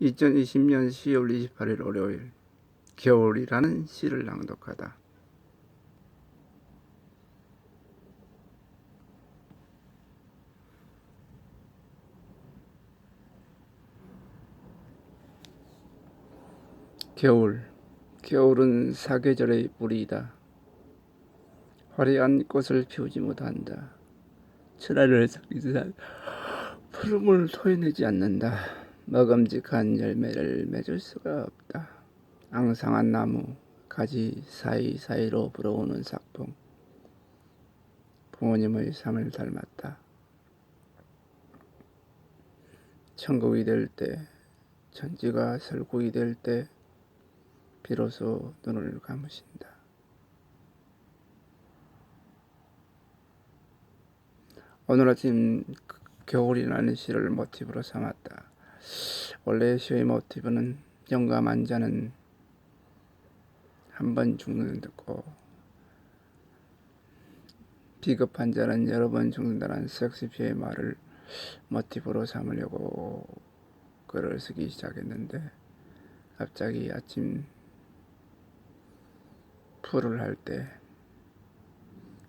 2020년 10월 28일 월요일 겨울이라는 시를 낭독하다. 겨울 겨울은 사계절의 뿌리이다. 화려한 꽃을 피우지 못한다. 철화를 살리듯 푸름을 토해내지 않는다. 먹음직한 열매를 맺을 수가 없다. 앙상한 나무 가지 사이사이로 불어오는 삭풍 부모님의 삶을 닮았다. 천국이 될 때, 천지가 설국이 될 때 비로소 눈을 감으신다. 오늘 아침 그 겨울이라는 시를 모티브로 삼았다. 원래 시의 모티브는 영감한 자는 한 번 죽는다고 비겁한 자는 여러 번 죽는다는 섹스피어의 말을 모티브로 삼으려고 글을 쓰기 시작했는데 갑자기 아침 풀을 할 때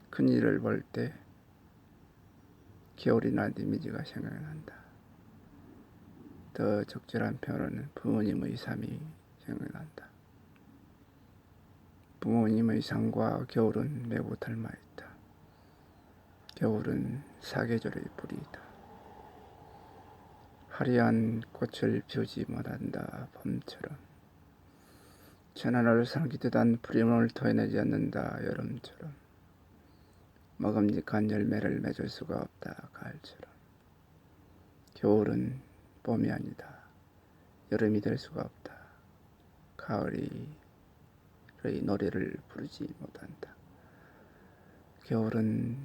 큰일을 볼때 겨울이 난 이미지가 생각난다. 더 적절한 표현은 부모님의 삶이 생각난다. 부모님의 삶과 겨울은 매우 닮아 있다. 겨울은 사계절의 뿌리이다. 화려한 꽃을 피우지 못한다. 봄처럼. 천하를 삼키듯한 푸림을 토해내지 않는다. 여름처럼. 먹음직한 열매를 맺을 수가 없다. 가을처럼. 겨울은 봄이 아니다. 여름이 될 수가 없다. 가을이 의 노래를 부르지 못한다. 겨울은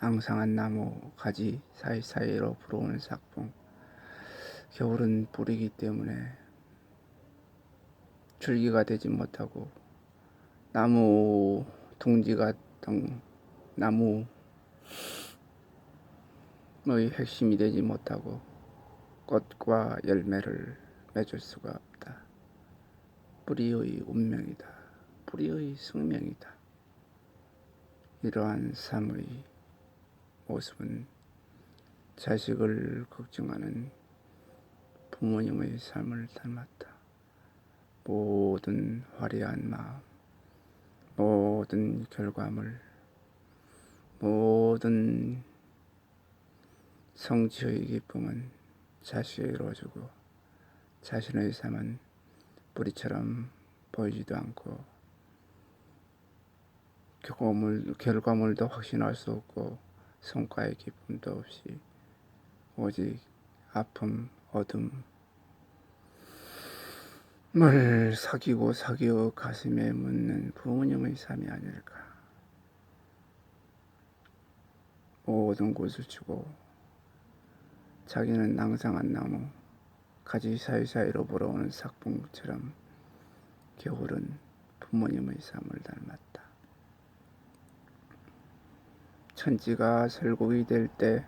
앙상한 나무 가지 사이사이로 불어오는 삭풍. 겨울은 뿌리기 때문에 줄기가 되지 못하고 나무 둥지가 등 나무의 핵심이 되지 못하고 꽃과 열매를 맺을 수가 없다. 뿌리의 운명이다. 뿌리의 숙명이다. 이러한 삶의 모습은 자식을 걱정하는 부모님의 삶을 닮았다. 모든 화려한 마음, 모든 결과물, 모든 성취의 기쁨은 자식에 이루어지고 자신의 삶은 뿌리처럼 보이지도 않고 결과물, 결과물도 확신할 수 없고 성과의 기쁨도 없이 오직 아픔, 어둠, 을 사귀고 사귀어 가슴에 묻는 부모님의 삶이 아닐까. 모든 곳을 주고 자기는 낭상한 나무 가지 사이사이로 불어오는 삭봉처럼 겨울은 부모님의 삶을 닮았다. 천지가 설국이 될 때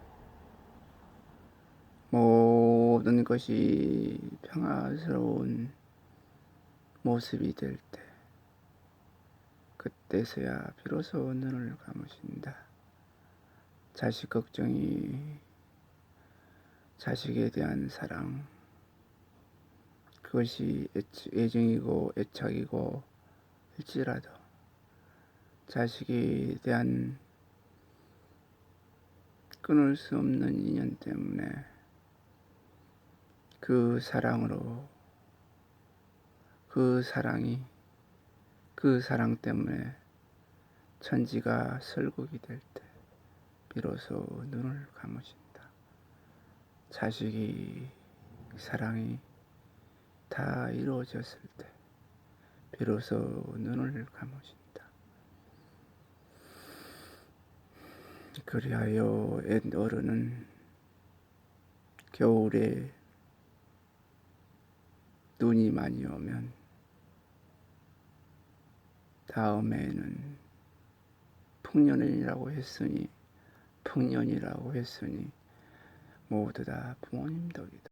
모든 것이 평화스러운 모습이 될 때 그때서야 비로소 눈을 감으신다. 자식 걱정이 자식에 대한 사랑 그것이 애정이고 애착이고 일지라도 자식에 대한 끊을 수 없는 인연 때문에 그 사랑으로 그 사랑이 그 사랑 때문에 천지가 설국이 될 때 비로소 눈을 감으신다. 자식이 사랑이 다 이루어졌을 때 비로소 눈을 감으신다. 그리하여 옛 어른은 겨울에 눈이 많이 오면 다음에는 풍년이라고 했으니 풍년이라고 했으니 모두 다 부모님 덕이다.